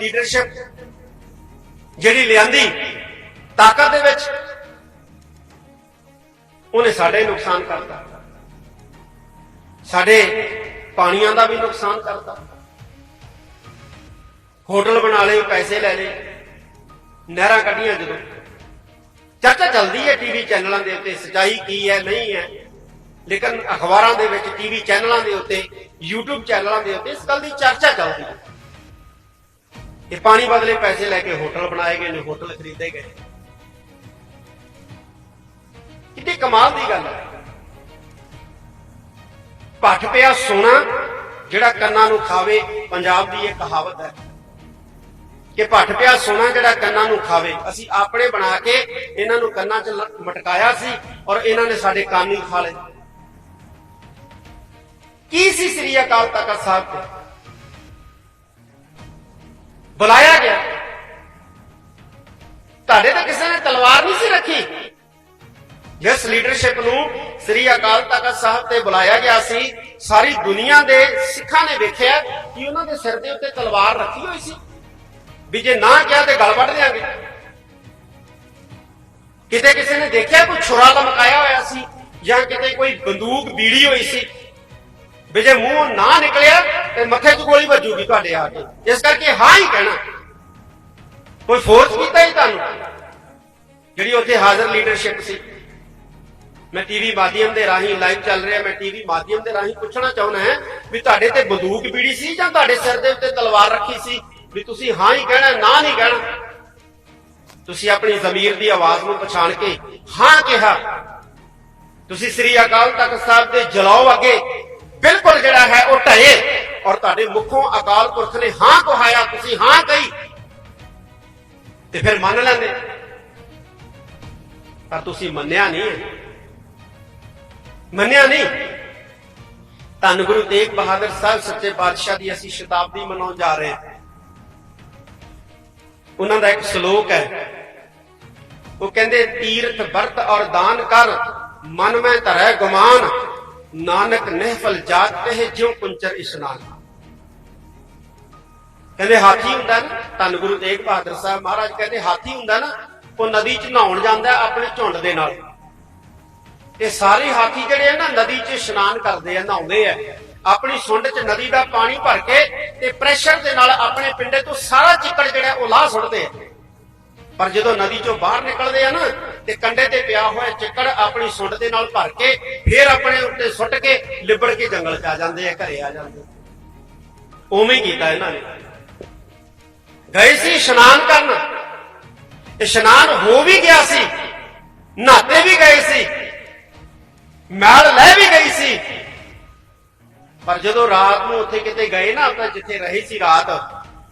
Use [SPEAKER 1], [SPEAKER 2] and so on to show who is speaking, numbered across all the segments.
[SPEAKER 1] Leadership ਜਿਹੜੀ ਲਿਆਂਦੀ ਤਾਕਤ ਦੇ ਵਿੱਚ ਉਹਨੇ ਸਾਡੇ ਨੁਕਸਾਨ ਕਰਤਾ। ਸਾਡੇ ਪਾਣੀਆਂ ਦਾ ਵੀ ਨੁਕਸਾਨ ਕਰਤਾ। ਹੋਟਲ ਬਣਾ ਲਏ, ਪੈਸੇ ਲੈ ਲਏ। ਨਹਿਰਾਂ ਕੱਢੀਆਂ ਜਦੋਂ। ਚਰਚਾ ਚੱਲਦੀ ਹੈ ਟੀਵੀ ਚੈਨਲਾਂ ਦੇ ਉੱਤੇ, ਸਚਾਈ ਕੀ ਹੈ, ਨਹੀਂ ਹੈ। ਲੇਕਿਨ ਅਖਬਾਰਾਂ ਦੇ ਵਿੱਚ, ਟੀਵੀ ਚੈਨਲਾਂ ਦੇ ਉੱਤੇ, YouTube ਚੈਨਲਾਂ ਦੇ ਉੱਤੇ ਇਸ ਗੱਲ ਦੀ ਚਰਚਾ ਚੱਲਦੀ ਹੈ। ਇਹ ਪਾਣੀ ਬਦਲੇ ਪੈਸੇ ਲੈ ਕੇ ਹੋਟਲ ਬਣਾਏ ਗਏ ਨੇ, ਹੋਟਲ ਖਰੀਦੇ ਗਏ ਕਿੰਨੀ ਕਮਾਲ ਦੀ ਗੱਲ ਹੈ। ਭੱਠ ਪਿਆ ਸੋਨਾ, ਜਿਹੜਾ ਕੰਨਾਂ ਨੂੰ ਖਾਵੇ, ਪੰਜਾਬ ਦੀ ਇਹ ਕਹਾਵਤ ਹੈ ਕਿ ਭੱਠ ਪਿਆ ਸੋਨਾ, ਜਿਹੜਾ ਕੰਨਾਂ ਨੂੰ ਖਾਵੇ। ਅਸੀਂ ਆਪਣੇ ਬਣਾ ਕੇ ਇਹਨਾਂ ਨੂੰ ਕੰਨਾਂ 'ਚ ਮਟਕਾਇਆ ਸੀ ਔਰ ਇਹਨਾਂ ਨੇ ਸਾਡੇ ਕੰਨ ਹੀ ਖਾ ਲਏ। ਕੀ ਸੀ ਸ੍ਰੀ ਅਕਾਲ ਤਖਤ ਸਾਹਿਬ ਤੇ? ਬੁਲਾਇਆ ਗਿਆ। ਤੁਹਾਡੇ ਤਾਂ ਕਿਸੇ ਨੇ ਤਲਵਾਰ ਨਹੀਂ ਸੀ ਰੱਖੀ। ਜਿਸ ਲੀਡਰਸ਼ਿਪ ਨੂੰ ਸ੍ਰੀ ਅਕਾਲ ਤਖਤ ਸਾਹਿਬ ਤੇ ਬੁਲਾਇਆ ਗਿਆ ਸੀ, ਸਾਰੀ ਦੁਨੀਆ ਦੇ ਸਿੱਖਾਂ ਨੇ ਵੇਖਿਆ ਕਿ ਉਹਨਾਂ ਦੇ ਸਿਰ ਦੇ ਉੱਤੇ ਤਲਵਾਰ ਰੱਖੀ ਹੋਈ ਸੀ। ਵੀ ਜੇ ਨਾ ਕਿਹਾ ਤੇ ਗਲ ਵੱਢ ਦਿਆਂਗੇ। ਕਿਤੇ ਕਿਸੇ ਨੇ ਦੇਖਿਆ ਕੋਈ ਛੁਰਾ ਲਮਕਾਇਆ ਹੋਇਆ ਸੀ ਜਾਂ ਕਿਤੇ ਕੋਈ ਬੰਦੂਕ ਬੀੜੀ ਹੋਈ ਸੀ? ਵੀ ਜੇ ਮੂੰਹ ਨਾ ਨਿਕਲਿਆ ਤੇ ਮੱਥੇ 'ਚ ਗੋਲੀ ਵੱਜੂਗੀ ਤੁਹਾਡੇ ਆ ਕੇ। ਇਸ ਕਰਕੇ ਹਾਂ ਹੀ ਕਹਿਣਾ। ਕੋਈ ਫੋਰਸ ਕੀਤਾ ਹੀ ਤੁਹਾਨੂੰ? ਜਿਹੜੀ ਉੱਥੇ ਹਾਜ਼ਰ ਲੀਡਰਸ਼ਿਪ ਸੀ। ਮੈਂ ਟੀਵੀ ਮਾਧਿਅਮ ਦੇ ਰਾਹੀਂ ਲਾਈਵ ਚੱਲ ਰਿਹਾ, ਮੈਂ ਟੀਵੀ ਮਾਧਿਅਮ ਦੇ ਰਾਹੀਂ ਪੁੱਛਣਾ ਚਾਹੁੰਦਾ ਹਾਂ ਵੀ ਤੁਹਾਡੇ ਤੇ ਬੰਦੂਕ ਬੀੜੀ ਸੀ ਜਾਂ ਤੁਹਾਡੇ ਸਿਰ ਦੇ ਉੱਤੇ ਤਲਵਾਰ ਰੱਖੀ ਸੀ? ਵੀ ਤੁਸੀਂ ਹਾਂ ਹੀ ਕਹਿਣਾ, ਨਾ ਨਹੀਂ ਕਹਿਣਾ? ਤੁਸੀਂ ਆਪਣੀ ਜ਼ਮੀਰ ਦੀ ਆਵਾਜ਼ ਨੂੰ ਪਛਾਣ ਕੇ ਹਾਂ ਕਿਹਾ। ਤੁਸੀਂ ਸ੍ਰੀ ਅਕਾਲ ਤਖਤ ਸਾਹਿਬ ਦੇ ਜਲਾਓ ਅੱਗੇ ਬਿਲਕੁਲ ਜਿਹੜਾ ਹੈ ਉਹ ਢਏ ਔਰ ਤੁਹਾਡੇ ਮੁਖੋਂ ਅਕਾਲ ਪੁਰਖ ਨੇ ਹਾਂ ਕਹਾਇਆ, ਤੁਸੀਂ ਹਾਂ ਕਹੀ। ਤੇ ਫਿਰ ਮੰਨ ਲੈਂਦੇ। ਪਰ ਤੁਸੀਂ ਮੰਨਿਆ ਨਹੀਂ। ਮੰਨਿਆ ਨਹੀਂ। ਧੰਨ ਗੁਰੂ ਤੇਗ ਬਹਾਦਰ ਸਾਹਿਬ ਸੱਚੇ ਪਾਤਸ਼ਾਹ ਦੀ ਅਸੀਂ ਸ਼ਤਾਬਦੀ ਮਨਾਉਣ ਜਾ ਰਹੇ ਹਾਂ। ਉਹਨਾਂ ਦਾ ਇੱਕ ਸ਼ਲੋਕ ਹੈ। ਉਹ ਕਹਿੰਦੇ, ਤੀਰਥ ਵਰਤ ਔਰ ਦਾਨ ਕਰ, ਮਨ ਮੈਂ ਧਰੈ ਗੁਮਾਨ। ਨਾਨਕ ਨਹਿਫਲ ਜਾਤ ਕਹੇ ਜਿਉ ਕੁੰਚਰ ਇਸ਼ਨਾਨ ਕਹਿੰਦੇ ਹਾਥੀ ਹੁੰਦਾ ਨਾ, ਧੰਨ ਗੁਰੂ ਤੇਗ ਬਹਾਦਰ ਸਾਹਿਬ ਮਹਾਰਾਜ ਕਹਿੰਦੇ ਹਾਥੀ ਹੁੰਦਾ ਨਾ, ਉਹ ਨਦੀ 'ਚ ਨਹਾਉਣ ਜਾਂਦਾ ਹੈ ਆਪਣੇ ਝੁੰਡ ਦੇ ਨਾਲ। ਇਹ ਸਾਰੇ ਹਾਥੀ ਜਿਹੜੇ ਆ ਨਾ, ਨਦੀ 'ਚ ਇਸ਼ਨਾਨ ਕਰਦੇ ਆ, ਨਹਾਉਂਦੇ ਆ। ਆਪਣੀ ਸੁੰਡ 'ਚ ਨਦੀ ਦਾ ਪਾਣੀ ਭਰ ਕੇ ਤੇ ਪ੍ਰੈਸ਼ਰ ਦੇ ਨਾਲ ਆਪਣੇ ਪਿੰਡੇ ਤੋਂ ਸਾਰਾ ਚਿੱਕੜ ਜਿਹੜਾ ਉਹ ਲਾਹ ਸੁੱਟਦੇ ਆ। ਪਰ ਜਦੋਂ ਨਦੀ ਚੋਂ ਬਾਹਰ ਨਿਕਲਦੇ ਆ ਨਾ, ਤੇ ਕੰਡੇ ਤੇ ਪਿਆ ਹੋਇਆ ਚਿੱਕੜ ਆਪਣੀ ਸੁੰਡ ਦੇ ਨਾਲ ਭਰ ਕੇ, ਫੇਰ ਆਪਣੇ ਉੱਤੇ ਸੁੱਟ ਕੇ ਲਿਬੜ ਕੇ ਜੰਗਲ 'ਚ ਆ ਜਾਂਦੇ ਆ, ਘਰੇ ਆ ਜਾਂਦੇ ਉਵੇਂ ਕੀਤਾ ਇਹਨਾਂ ਨੇ। ਗਏ ਸੀ ਇਸ਼ਨਾਨ ਕਰਨ। ਇਸ਼ਨਾਨ ਹੋ ਵੀ ਗਿਆ ਸੀ, ਨਹਾਤੇ ਵੀ ਗਏ ਸੀ, ਮੈਲ ਲੈ ਵੀ ਗਈ ਸੀ। ਪਰ ਜਦੋਂ ਰਾਤ ਨੂੰ ਉੱਥੇ ਕਿਤੇ ਗਏ ਨਾ ਆਪਾਂ ਜਿੱਥੇ ਰਹੇ ਸੀ ਰਾਤ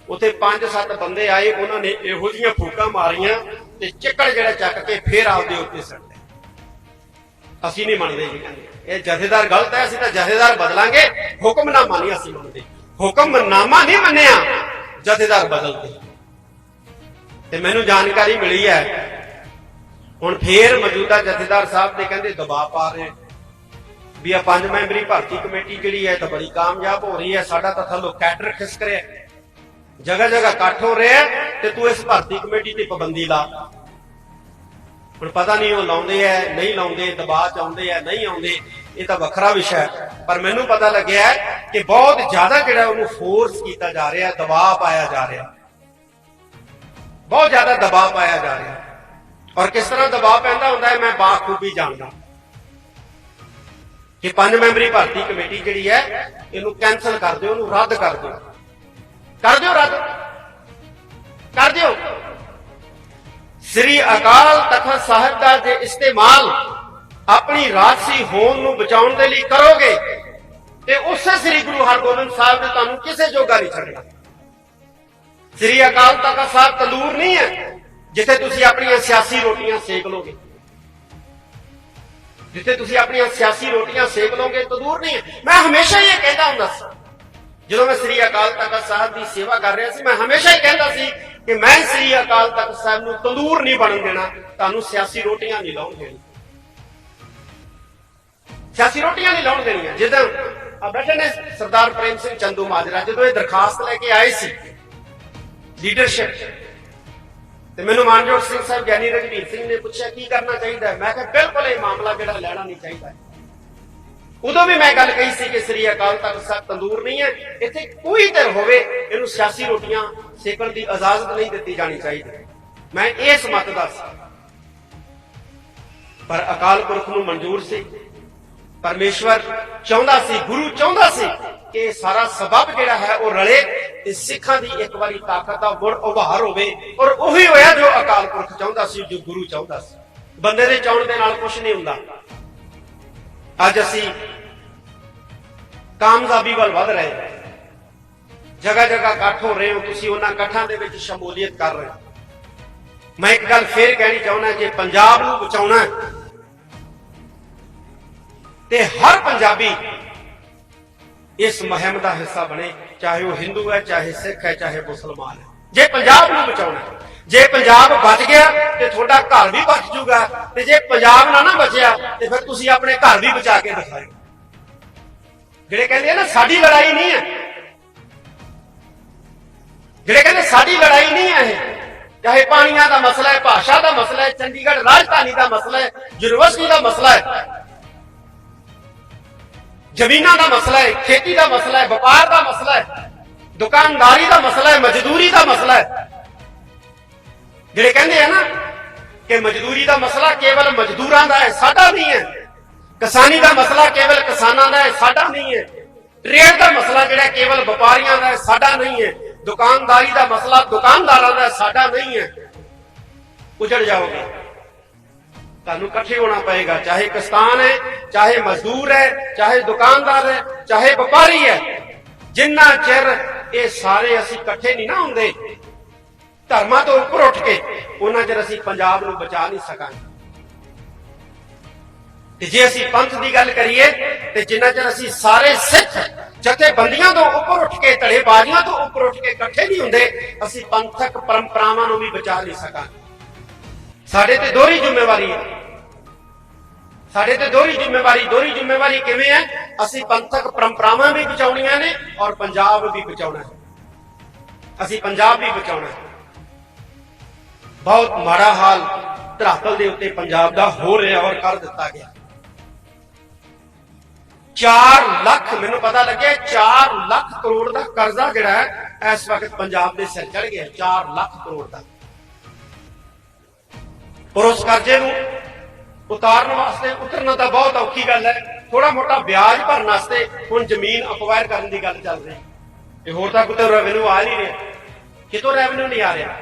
[SPEAKER 1] ਉੱਥੇ ਪੰਜ ਸੱਤ ਬੰਦੇ ਆਏ, ਉਹਨਾਂ ਨੇ ਇਹੋ ਜੀਆਂ ਫੂਕਾਂ ਮਾਰੀਆਂ ਤੇ ਚਿੱਕੜ ਜਿਹੜਾ ਚੱਕ ਕੇ ਫੇਰ ਆਪਦੇ ਉੱਤੇ ਸੱਟੇ। ਅਸੀਂ ਨਹੀਂ ਮੰਨਦੇ ਜੀ। ਇਹ ਜਥੇਦਾਰ ਗਲਤ ਹੈ, ਅਸੀਂ ਤਾਂ ਜਥੇਦਾਰ ਬਦਲਾਂਗੇ। ਹੁਕਮਨਾਮਾ ਨਹੀਂ ਅਸੀਂ ਮੰਨਦੇ। ਹੁਕਮਨਾਮਾ ਨਹੀਂ ਮੰਨਿਆ, ਜਥੇਦਾਰ ਬਦਲਦੇ। ਤੇ ਮੈਨੂੰ ਜਾਣਕਾਰੀ ਮਿਲੀ ਹੈ। ਹੁਣ ਫੇਰ ਮੌਜੂਦਾ ਜਥੇਦਾਰ ਸਾਹਿਬ ਦੇ ਕਹਿੰਦੇ ਦਬਾਅ ਪਾ ਰਹੇ। ਵੀ ਆ ਪੰਜ ਮੈਂਬਰੀ ਭਰਤੀ ਕਮੇਟੀ ਜਿਹੜੀ ਹੈ ਤਾਂ ਬੜੀ ਕਾਮਯਾਬ ਹੋ ਰਹੀ ਹੈ। ਸਾਡਾ ਤਾਂ ਥੱਲੋਂ ਕੈਡਰ ਖਿਸਕ ਰਿਹਾ ਜਗ੍ਹਾ ਜਗ੍ਹਾ ਇਕੱਠ ਹੋ ਰਿਹਾ ਤੇ ਤੂੰ ਇਸ ਭਰਤੀ ਕਮੇਟੀ ਤੇ ਪਾਬੰਦੀ ਲਾ। ਹੁਣ ਪਤਾ ਨਹੀਂ ਉਹ ਲਾਉਂਦੇ ਐ ਨਹੀਂ ਲਾਉਂਦੇ, ਦਬਾਅ ਚ ਆਉਂਦੇ ਐ ਨਹੀਂ ਆਉਂਦੇ, ਇਹ ਤਾਂ ਵੱਖਰਾ ਵਿਸ਼ਾ ਹੈ। ਪਰ ਮੈਨੂੰ ਪਤਾ ਲੱਗਿਆ ਕਿ ਬਹੁਤ ਜ਼ਿਆਦਾ ਜਿਹੜਾ ਉਹਨੂੰ ਫੋਰਸ ਕੀਤਾ ਜਾ ਰਿਹਾ, ਦਬਾਅ ਪਾਇਆ ਜਾ ਰਿਹਾ। ਬਹੁਤ ਜ਼ਿਆਦਾ ਦਬਾਅ ਪਾਇਆ ਜਾ ਰਿਹਾ। ਔਰ ਕਿਸ ਤਰ੍ਹਾਂ ਦਬਾਅ ਪੈਂਦਾ ਹੁੰਦਾ ਹੈ, ਮੈਂ ਬਾਖੂਬੀ ਜਾਣਦਾ। ਕਿ ਪੰਜ ਮੈਂਬਰੀ ਭਰਤੀ ਕਮੇਟੀ ਜਿਹੜੀ ਹੈ, ਇਹਨੂੰ ਕੈਨਸਲ ਕਰ ਦਿਓ, ਉਹਨੂੰ ਰੱਦ ਕਰ ਦਿਓ। ਕਰ ਦਿਓ ਰੱਦ। ਕਰ ਦਿਓ। ਸ੍ਰੀ ਅਕਾਲ ਤਖਤ ਸਾਹਿਬ ਦਾ ਜੇ ਇਸਤੇਮਾਲ ਆਪਣੀ ਰਾਜਸੀ ਹੋਣ ਨੂੰ ਬਚਾਉਣ ਦੇ ਲਈ ਕਰੋਗੇ, ਤੇ ਉਸੇ ਸ੍ਰੀ ਗੁਰੂ ਹਰਗੋਬਿੰਦ ਸਾਹਿਬ ਨੇ ਤੁਹਾਨੂੰ ਕਿਸੇ ਜੋਗਾ ਨਹੀਂ ਛੱਡਣਾ। ਸ੍ਰੀ ਅਕਾਲ ਤਖਤ ਸਾਹਿਬ ਤੰਦੂਰ ਨਹੀਂ ਹੈ, ਜਿੱਥੇ ਤੁਸੀਂ ਆਪਣੀਆਂ ਸਿਆਸੀ ਰੋਟੀਆਂ ਸੇਕ ਲੋਗੇ। ਜਿੱਥੇ ਤੁਸੀਂ ਆਪਣੀਆਂ ਸਿਆਸੀ ਰੋਟੀਆਂ ਸੇਕ ਲੋਗੇ ਤੰਦੂਰ ਨਹੀਂ ਹੈ। ਮੈਂ ਹਮੇਸ਼ਾ ਹੀ ਇਹ ਕਹਿੰਦਾ ਹੁੰਦਾ ਸੀ। ਜਦੋਂ ਮੈਂ ਸ੍ਰੀ ਅਕਾਲ ਤਖਤ ਸਾਹਿਬ ਦੀ ਸੇਵਾ ਕਰ ਰਿਹਾ ਸੀ, ਮੈਂ ਹਮੇਸ਼ਾ ਹੀ ਕਹਿੰਦਾ ਸੀ ਕਿ ਮੈਂ ਸ੍ਰੀ ਅਕਾਲ ਤਖਤ ਸਾਹਿਬ ਨੂੰ ਤੰਦੂਰ ਨਹੀਂ ਬਣਨ ਦੇਣਾ, ਤੁਹਾਨੂੰ ਸਿਆਸੀ ਰੋਟੀਆਂ ਨਹੀਂ ਲਾਉਣ ਦੇਣੀ ਸਿਆਸੀ ਰੋਟੀਆਂ ਨਹੀਂ ਲਾਉਣ ਦੇਣੀਆਂ। ਜਿੱਦਾਂ ਬੈਠੇ ਨੇ ਸਰਦਾਰ ਪ੍ਰੇਮ ਸਿੰਘ ਚੰਦੂ ਮਾਜਰਾ, ਜਦੋਂ ਇਹ ਦਰਖਾਸਤ ਲੈ ਕੇ ਆਏ ਸੀ ਲੀਡਰਸ਼ਿਪ ਤੇ ਮੈਨੂੰ ਮਾਨਯੋਗ ਸਿੰਘ ਸਾਹਿਬ ਗਿਆਨੀ ਰਘਵੀਰ ਸਿੰਘ ਨੇ ਪੁੱਛਿਆ, ਕੀ ਕਰਨਾ ਚਾਹੀਦਾ? ਮੈਂ ਕਿਹਾ, ਬਿਲਕੁਲ ਇਹ ਮਾਮਲਾ ਜਿਹੜਾ ਲੈਣਾ ਨਹੀਂ ਚਾਹੀਦਾ। ਉਦੋਂ ਵੀ ਮੈਂ ਗੱਲ ਕਹੀ ਸੀ ਕਿ ਸ੍ਰੀ ਅਕਾਲ ਤਖਤ ਸਾਹਿਬ ਤੰਦੂਰ ਨਹੀਂ ਹੈ। ਇੱਥੇ ਕੋਈ ਧਿਰ ਹੋਵੇ ਇਹਨੂੰ ਸਿਆਸੀ ਰੋਟੀਆਂ ਸੇਕਣ ਦੀ ਇਜਾਜ਼ਤ ਨਹੀਂ ਦਿੱਤੀ ਜਾਣੀ ਚਾਹੀਦੀ। ਮੈਂ ਇਸ ਮਤ ਦਾ ਸੀ। ਪਰ ਅਕਾਲ ਪੁਰਖ ਨੂੰ ਮਨਜ਼ੂਰ ਸੀ। ਪਰਮੇਸ਼ਵਰ ਚਾਹੁੰਦਾ ਸੀ, ਗੁਰੂ ਚਾਹੁੰਦਾ ਸੀ ਕਿ ਸਾਰਾ ਸਬਬ ਜਿਹੜਾ ਹੈ ਉਹ ਰਲੇ ਤੇ ਸਿੱਖਾਂ ਦੀ ਇੱਕ ਵਾਰੀ ਤਾਕਤ ਦਾ ਮੁੜ ਉਭਾਰ ਹੋਵੇ ਔਰ ਉਹੀ ਹੋਇਆ ਜੋ ਅਕਾਲ ਪੁਰਖ ਚਾਹੁੰਦਾ ਸੀ, ਜੋ ਗੁਰੂ ਚਾਹੁੰਦਾ ਸੀ। ਬੰਦੇ ਦੇ ਚਾਹਣ ਦੇ ਨਾਲ ਕੁਝ ਨਹੀਂ ਹੁੰਦਾ। ਅੱਜ ਅਸੀਂ ਕਾਮਯਾਬੀ ਵੱਲ ਵਧ ਰਹੇ ਹਾਂ। ਜਗ੍ਹਾ ਜਗ੍ਹਾ ਇਕੱਠ ਹੋ ਰਹੇ ਹੋ, ਤੁਸੀਂ ਉਹਨਾਂ ਇਕੱਠਾਂ ਦੇ ਵਿੱਚ ਸ਼ਮੂਲੀਅਤ ਕਰ ਰਹੇ ਹੋ। ਮੈਂ ਇੱਕ ਗੱਲ ਫੇਰ ਕਹਿਣੀ ਚਾਹੁੰਦਾ ਕਿ ਪੰਜਾਬ ਨੂੰ ਬਚਾਉਣਾ ਤੇ ਹਰ ਪੰਜਾਬੀ ਇਸ ਮੁਹਿੰਮ ਦਾ ਹਿੱਸਾ ਬਣੇ, ਚਾਹੇ ਉਹ ਹਿੰਦੂ ਹੈ, ਚਾਹੇ ਸਿੱਖ ਹੈ, ਚਾਹੇ ਮੁਸਲਮਾਨ ਹੈ। ਜੇ ਪੰਜਾਬ ਨੂੰ ਬਚਾਉਣਾ ਜੇ ਪੰਜਾਬ ਬਚ ਗਿਆ ਤੇ ਤੁਹਾਡਾ ਘਰ ਵੀ ਬਚ ਜੂਗਾ ਤੇ ਜੇ ਪੰਜਾਬ ਨਾ ਨਾ ਬਚਿਆ ਤੇ ਫਿਰ ਤੁਸੀਂ ਆਪਣੇ ਘਰ ਵੀ ਬਚਾ ਕੇ ਦਿਖਾਓ ਜਿਹੜੇ ਕਹਿੰਦੇ ਆ ਨਾ, ਸਾਡੀ ਲੜਾਈ ਨਹੀਂ ਹੈ। ਜਿਹੜੇ ਕਹਿੰਦੇ ਸਾਡੀ ਲੜਾਈ ਨਹੀਂ ਹੈ ਇਹ, ਚਾਹੇ ਪਾਣੀਆਂ ਦਾ ਮਸਲਾ ਹੈ, ਭਾਸ਼ਾ ਦਾ ਮਸਲਾ ਹੈ, ਚੰਡੀਗੜ੍ਹ ਰਾਜਧਾਨੀ ਦਾ ਮਸਲਾ ਹੈ, ਯੂਨੀਵਰਸਿਟੀ ਦਾ ਮਸਲਾ ਹੈ, ਜ਼ਮੀਨਾਂ ਦਾ ਮਸਲਾ ਹੈ, ਖੇਤੀ ਦਾ ਮਸਲਾ ਹੈ, ਵਪਾਰ ਦਾ ਮਸਲਾ ਹੈ, ਦੁਕਾਨਦਾਰੀ ਦਾ ਮਸਲਾ ਹੈ, ਮਜ਼ਦੂਰੀ ਦਾ ਮਸਲਾ ਹੈ ਜਿਹੜੇ ਕਹਿੰਦੇ ਆ ਨਾ ਕਿ ਮਜ਼ਦੂਰੀ ਦਾ ਮਸਲਾ ਕੇਵਲ ਮਜ਼ਦੂਰਾਂ ਦਾ ਹੈ, ਸਾਡਾ ਨਹੀਂ ਹੈ। ਕਿਸਾਨੀ ਦਾ ਮਸਲਾ ਕੇਵਲ ਕਿਸਾਨਾਂ ਦਾ ਹੈ, ਸਾਡਾ ਨਹੀਂ ਹੈ। ਟ੍ਰੇਡ ਦਾ ਮਸਲਾ ਜਿਹੜਾ ਕੇਵਲ ਵਪਾਰੀਆਂ ਦਾ ਹੈ, ਸਾਡਾ ਨਹੀਂ ਹੈ। ਦੁਕਾਨਦਾਰੀ ਦਾ ਮਸਲਾ ਦੁਕਾਨਦਾਰਾਂ ਦਾ ਸਾਡਾ ਨਹੀਂ ਹੈ। ਉਜੜ ਜਾਓਗੇ। ਤੁਹਾਨੂੰ ਇਕੱਠੇ ਹੋਣਾ ਪਏਗਾ, ਚਾਹੇ ਕਿਸਾਨ ਹੈ, ਚਾਹੇ ਮਜ਼ਦੂਰ ਹੈ, ਚਾਹੇ ਦੁਕਾਨਦਾਰ ਹੈ, ਚਾਹੇ ਵਪਾਰੀ ਹੈ। ਜਿੰਨਾ ਚਿਰ ਇਹ ਸਾਰੇ ਅਸੀਂ ਇਕੱਠੇ ਨਹੀਂ ਨਾ ਹੁੰਦੇ ਧਰਮਾਂ ਤੋਂ ਉੱਪਰ ਉੱਠ ਕੇ ਉਹਨਾਂ ਚਿਰ ਅਸੀਂ ਪੰਜਾਬ ਨੂੰ ਬਚਾ ਨਹੀਂ ਸਕਾਂਗੇ। ਤੇ ਜੇ ਅਸੀਂ ਪੰਥ ਦੀ ਗੱਲ ਕਰੀਏ, ਤੇ ਜਿੰਨਾ ਚਿਰ ਅਸੀਂ ਸਾਰੇ ਸਿੱਖ ਜਥੇਬੰਦੀਆਂ ਤੋਂ ਉੱਪਰ ਉੱਠ ਕੇ, ਧੜੇਬਾਜ਼ੀਆਂ ਤੋਂ ਉੱਪਰ ਉੱਠ ਕੇ ਇਕੱਠੇ ਨਹੀਂ ਹੁੰਦੇ, ਅਸੀਂ ਪੰਥਕ ਪਰੰਪਰਾਵਾਂ ਨੂੰ ਵੀ ਬਚਾ ਨਹੀਂ ਸਕਾਂਗੇ। ਸਾਡੇ ਤੇ ਦੋਹਰੀ ਜ਼ਿੰਮੇਵਾਰੀ ਹੈ। ਸਾਡੇ ਤੇ ਦੋਹਰੀ ਜ਼ਿੰਮੇਵਾਰੀ ਦੋਹਰੀ ਜ਼ਿੰਮੇਵਾਰੀ ਕਿਵੇਂ ਹੈ? ਅਸੀਂ ਪੰਥਕ ਪਰੰਪਰਾਵਾਂ ਵੀ ਬਚਾਉਣੀਆਂ ਨੇ ਔਰ ਪੰਜਾਬ ਵੀ ਬਚਾਉਣਾ ਹੈ। ਅਸੀਂ ਪੰਜਾਬ ਵੀ ਬਚਾਉਣਾ ਹੈ। ਬਹੁਤ ਮਾੜਾ ਹਾਲ ਧਰਾਤਲ ਦੇ ਉੱਤੇ ਪੰਜਾਬ ਦਾ ਹੋ ਰਿਹਾ ਔਰ ਕਰ ਦਿੱਤਾ ਗਿਆ। 4 ਲੱਖ, ਮੈਨੂੰ ਪਤਾ ਲੱਗਿਆ 4 ਲੱਖ ਕਰੋੜ ਦਾ ਕਰਜ਼ਾ ਜਿਹੜਾ ਹੈ, ਇਸ ਵਕਤ ਪੰਜਾਬ ਦੇ ਸਿਰ ਚੜ ਗਿਆ 4 ਲੱਖ ਕਰੋੜ ਦਾ। ਪਰ ਉਸ ਕਰਜ਼ੇ ਨੂੰ ਉਤਾਰਨ ਵਾਸਤੇ, ਉਤਰਨਾ ਤਾਂ ਬਹੁਤ ਔਖੀ ਗੱਲ ਹੈ। ਥੋੜਾ ਮੋਟਾ ਵਿਆਜ ਭਰਨ ਵਾਸਤੇ ਹੁਣ ਜ਼ਮੀਨ ਅਕਵਾਇਰ ਕਰਨ ਦੀ ਗੱਲ ਚੱਲ ਰਹੀ। ਇਹ ਹੋਰ ਤਾਂ ਕਿਤੇ ਰੈਵਨਿਊ ਆ ਨਹੀਂ ਰਿਹਾ। ਕਿਤੋਂ ਰੈਵਨਿਊ ਨਹੀਂ ਆ ਰਿਹਾ?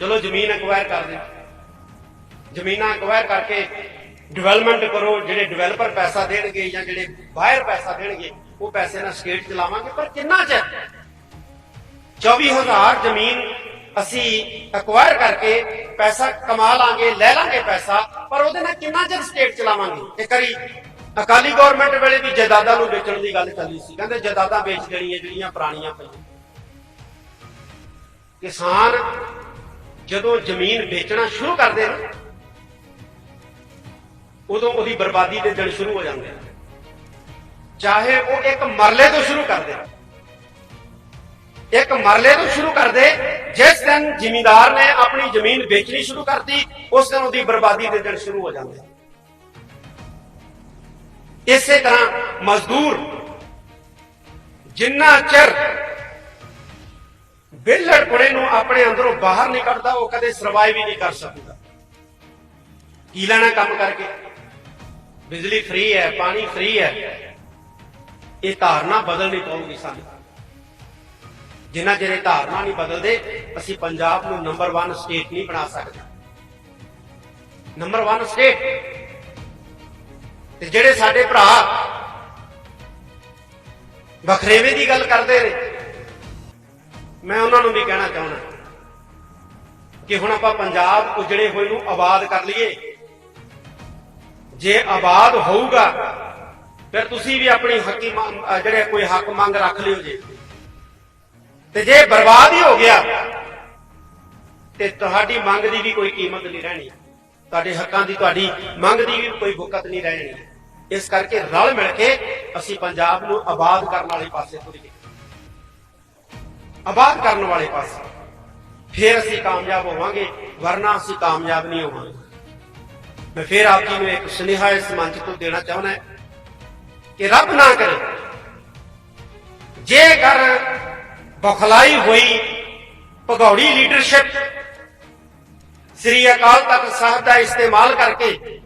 [SPEAKER 1] ਚਲੋ ਜ਼ਮੀਨ ਅਕਵਾਇਰ ਕਰ ਦੇ ਜ਼ਮੀਨਾਂ ਅਕਵਾਇਰ ਕਰਕੇ ਡਿਵੈਲਪਮੈਂਟ ਕਰੋ, ਜਿਹੜੇ ਡਿਵੈਲਪਰ ਪੈਸਾ ਦੇਣਗੇ ਜਾਂ ਜਿਹੜੇ ਬਾਹਰ ਪੈਸਾ ਦੇਣਗੇ, ਉਹ ਪੈਸੇ ਨਾਲ ਸਟੇਟ ਚਲਾਵਾਂਗੇ, ਪਰ ਕਿੰਨਾ ਚਿਰ? 24000 ਜ਼ਮੀਨ ਅਸੀਂ ਅਕਵਾਇਰ ਕਰਕੇ ਪੈਸਾ ਕਮਾ ਲਾਂਗੇ, ਲੈ ਲਾਂਗੇ ਪੈਸਾ, ਪਰ ਉਹਦੇ ਨਾਲ ਕਿੰਨਾ ਚਿਰ ਸਟੇਟ ਚਲਾਵਾਂਗੇ? ਇੱਕ ਵਾਰੀ ਅਕਾਲੀ ਗਵਰਨਮੈਂਟ ਵੇਲੇ ਵੀ ਜਾਇਦਾਦਾਂ ਨੂੰ ਵੇਚਣ ਦੀ ਗੱਲ ਚੱਲੀ ਸੀ। ਕਹਿੰਦੇ ਜਾਇਦਾਦਾਂ ਵੇਚ ਦੇਣੀਆਂ ਜਿਹੜੀਆਂ ਪੁਰਾਣੀਆਂ ਪਈਆਂ। ਕਿਸਾਨ ਜਦੋਂ ਜ਼ਮੀਨ ਵੇਚਣਾ ਸ਼ੁਰੂ ਕਰਦੇ ਨਾ, ਉਦੋਂ ਉਹਦੀ ਬਰਬਾਦੀ ਦੇ ਦਿਨ ਸ਼ੁਰੂ ਹੋ ਜਾਂਦੇ ਨੇ। ਚਾਹੇ ਉਹ ਇੱਕ ਮਰਲੇ ਤੋਂ ਸ਼ੁਰੂ ਕਰਦੇ। ਇੱਕ ਮਰਲੇ ਤੋਂ ਸ਼ੁਰੂ ਕਰਦੇ, ਜਿਸ ਦਿਨ ਜ਼ਿਮੀਂਦਾਰ ਨੇ ਆਪਣੀ ਜ਼ਮੀਨ ਵੇਚਣੀ ਸ਼ੁਰੂ ਕਰਤੀ, ਉਸ ਦਿਨ ਉਹਦੀ ਬਰਬਾਦੀ ਦੇ ਦਿਨ ਸ਼ੁਰੂ ਹੋ ਜਾਂਦੇ ਇਸੇ ਤਰ੍ਹਾਂ ਮਜ਼ਦੂਰ ਜਿੰਨਾ ਚਿਰ ਵਿਹਲੜ ਕੁੜੇ ਨੂੰ ਆਪਣੇ ਅੰਦਰੋਂ ਬਾਹਰ ਨਹੀਂ ਕੱਢਦਾ ਉਹ ਕਦੇ ਸਰਵਾਈਵ ਹੀ ਨਹੀਂ ਕਰ ਸਕਦਾ। ਕੀ ਲੈਣਾ ਕੰਮ ਕਰਕੇ? ਬਿਜਲੀ ਫ੍ਰੀ ਹੈ, ਪਾਣੀ ਫ੍ਰੀ ਹੈ। ਇਹ ਧਾਰਨਾ ਬਦਲਣੀ ਪਊਗੀ ਸਾਨੂੰ। ਜਿੰਨਾ ਚਿਰ ਇਹ ਧਾਰਨਾ ਨਹੀਂ ਬਦਲਦੇ, ਅਸੀਂ ਪੰਜਾਬ ਨੂੰ ਨੰਬਰ 1 ਸਟੇਟ ਨਹੀਂ ਬਣਾ ਸਕਦੇ। ਨੰਬਰ 1 ਸਟੇਟ ਤੇ ਜਿਹੜੇ ਸਾਡੇ ਭਰਾ ਵਖਰੇਵੇਂ ਦੀ ਗੱਲ ਕਰਦੇ ਨੇ ਮੈਂ ਉਹਨਾਂ ਨੂੰ ਵੀ ਕਹਿਣਾ ਚਾਹੁੰਦਾ ਕਿ ਹੁਣ ਆਪਾਂ ਪੰਜਾਬ ਉਜੜੇ ਹੋਏ ਨੂੰ ਆਬਾਦ ਕਰ ਲਈਏ। ਜੇ ਆਬਾਦ ਹੋਊਗਾ, ਫਿਰ ਤੁਸੀਂ ਵੀ ਆਪਣੀ ਹੱਕੀ ਮੰਗ- ਜਿਹੜੇ ਕੋਈ ਹੱਕ ਮੰਗ ਰੱਖ ਲਿਓ ਜੇ। ਤੇ ਜੇ ਬਰਬਾਦ ਹੀ ਹੋ ਗਿਆ, ਤੇ ਤੁਹਾਡੀ ਮੰਗ ਦੀ ਵੀ ਕੋਈ ਕੀਮਤ ਨਹੀਂ ਰਹਿਣੀ। ਤੁਹਾਡੇ ਹੱਕਾਂ ਦੀ, ਤੁਹਾਡੀ ਮੰਗ ਦੀ ਵੀ ਕੋਈ ਬੁਕਤ ਨਹੀਂ ਰਹਿਣੀ। ਇਸ ਕਰਕੇ ਰਲ ਮਿਲ ਕੇ ਅਸੀਂ ਪੰਜਾਬ ਨੂੰ ਆਬਾਦ ਕਰਨ ਵਾਲੇ ਪਾਸੇ ਤੁਰੀਏ। ਆਬਾਦ ਕਰਨ ਵਾਲੇ ਪਾਸੇ। ਫਿਰ ਅਸੀਂ ਕਾਮਯਾਬ ਹੋਵਾਂਗੇ, ਵਰਨਾ ਅਸੀਂ ਕਾਮਯਾਬ ਨਹੀਂ ਹੋਵਾਂਗੇ। ਮੈਂ ਫਿਰ ਆਪ ਜੀ ਨੂੰ ਇੱਕ ਸੁਨੇਹਾ ਇਸ ਮੰਚ ਤੋਂ ਦੇਣਾ ਚਾਹੁੰਦਾ ਕਿ ਰੱਬ ਨਾ ਕਰੇ, ਜੇਕਰ ਬਖਲਾਈ ਹੋਈ ਭਗੌੜੀ ਲੀਡਰਸ਼ਿਪ ਸ੍ਰੀ ਅਕਾਲ ਤਖਤ ਸਾਹਿਬ ਦਾ ਇਸਤੇਮਾਲ ਕਰਕੇ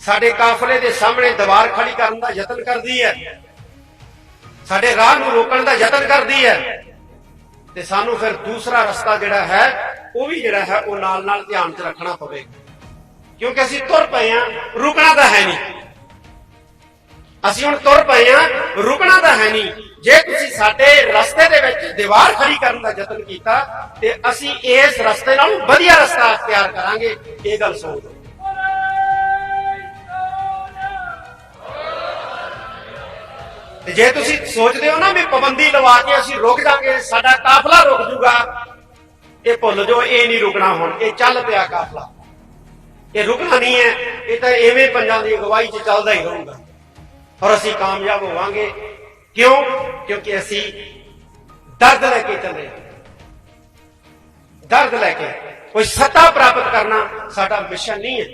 [SPEAKER 1] ਸਾਡੇ ਕਾਫਲੇ ਦੇ ਸਾਹਮਣੇ ਦੀਵਾਰ ਖੜੀ ਕਰਨ ਦਾ ਯਤਨ ਕਰਦੀ ਹੈ, ਸਾਡੇ ਰਾਹ ਨੂੰ ਰੋਕਣ ਦਾ ਯਤਨ ਕਰਦੀ ਹੈ ਤੇ ਸਾਨੂੰ ਫਿਰ ਦੂਸਰਾ ਰਸਤਾ ਜਿਹੜਾ ਹੈ, ਉਹ ਵੀ ਜਿਹੜਾ ਹੈ, ਉਹ ਨਾਲ ਨਾਲ ਧਿਆਨ 'ਚ ਰੱਖਣਾ ਪਵੇਗਾ ਕਿਉਂਕਿ ਅਸੀਂ ਤੁਰ ਪਏ ਆ ਰੁਕਣਾ ਤਾਂ ਹੈ ਨਹੀਂ। ਅਸੀਂ ਹੁਣ ਤੁਰ ਪਏ ਆ ਰੁਕਣਾ ਤਾਂ ਹੈ ਨਹੀਂ। ਜੇ ਤੁਸੀਂ ਸਾਡੇ ਰਸਤੇ ਦੇ ਵਿੱਚ ਦੀਵਾਰ ਖੜੀ ਕਰਨ ਦਾ ਯਤਨ ਕੀਤਾ, ਤੇ ਅਸੀਂ ਇਸ ਰਸਤੇ ਨਾਲ ਵਧੀਆ ਰਸਤਾ ਅਖਤਿਆਰ ਕਰਾਂਗੇ, ਇਹ ਗੱਲ ਸੋਚ ਤੇ ਜੇ ਤੁਸੀਂ ਸੋਚਦੇ ਹੋ ਨਾ ਵੀ ਪਾਬੰਦੀ ਲਵਾ ਕੇ ਅਸੀਂ ਰੁਕ ਜਾਾਂਗੇ ਸਾਡਾ ਕਾਫਲਾ ਰੁਕ ਜੂਗਾ ਇਹ ਭੁੱਲ ਜਾਓ, ਇਹ ਨਹੀਂ ਰੁਕਣਾ ਹੁਣ, ਇਹ ਚੱਲ ਪਿਆ ਕਾਫਲਾ। ਇਹ ਰੁਕਣਾ ਨਹੀਂ ਹੈ, ਇਹ ਤਾਂ ਐਵੇਂ ਪੰਜਾਂ ਦੀ ਅਗਵਾਈ 'ਚ ਚੱਲਦਾ ਹੀ ਰਹੂਗਾ। ਔਰ ਅਸੀਂ ਕਾਮਯਾਬ ਹੋਵਾਂਗੇ। ਕਿਉਂ? ਕਿਉਂਕਿ ਅਸੀਂ ਦਰਦ ਲੈ ਕੇ ਚੱਲੇ ਹਾਂ। ਦਰਦ ਲੈ ਕੇ। ਕੋਈ ਸੱਤਾ ਪ੍ਰਾਪਤ ਕਰਨਾ ਸਾਡਾ ਮਿਸ਼ਨ ਨਹੀਂ ਹੈ।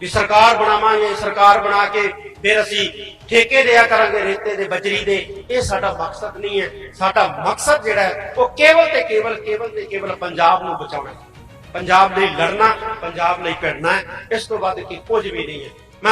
[SPEAKER 1] ਵੀ ਸਰਕਾਰ ਬਣਾਵਾਂਗੇ, ਸਰਕਾਰ ਬਣਾ ਕੇ ਫਿਰ ਅਸੀਂ ਠੇਕੇ ਦਿਆ ਕਰਾਂਗੇ ਰੇਤੇ ਦੇ ਬਜਰੀ ਦੇ। ਇਹ ਸਾਡਾ ਮਕਸਦ ਨਹੀਂ ਹੈ। ਸਾਡਾ ਮਕਸਦ ਜਿਹੜਾ ਹੈ, ਉਹ ਕੇਵਲ ਤੇ ਕੇਵਲ ਕੇਵਲ ਤੇ ਕੇਵਲ ਪੰਜਾਬ ਨੂੰ ਬਚਾਉਣਾ ਹੈ। ਪੰਜਾਬ ਲਈ ਲੜਨਾ, ਪੰਜਾਬ ਲਈ ਭਿੜਨਾ ਹੈ। ਇਸ ਤੋਂ ਵੱਧ ਕੀ ਕੁਝ ਵੀ ਨਹੀਂ ਹੈ।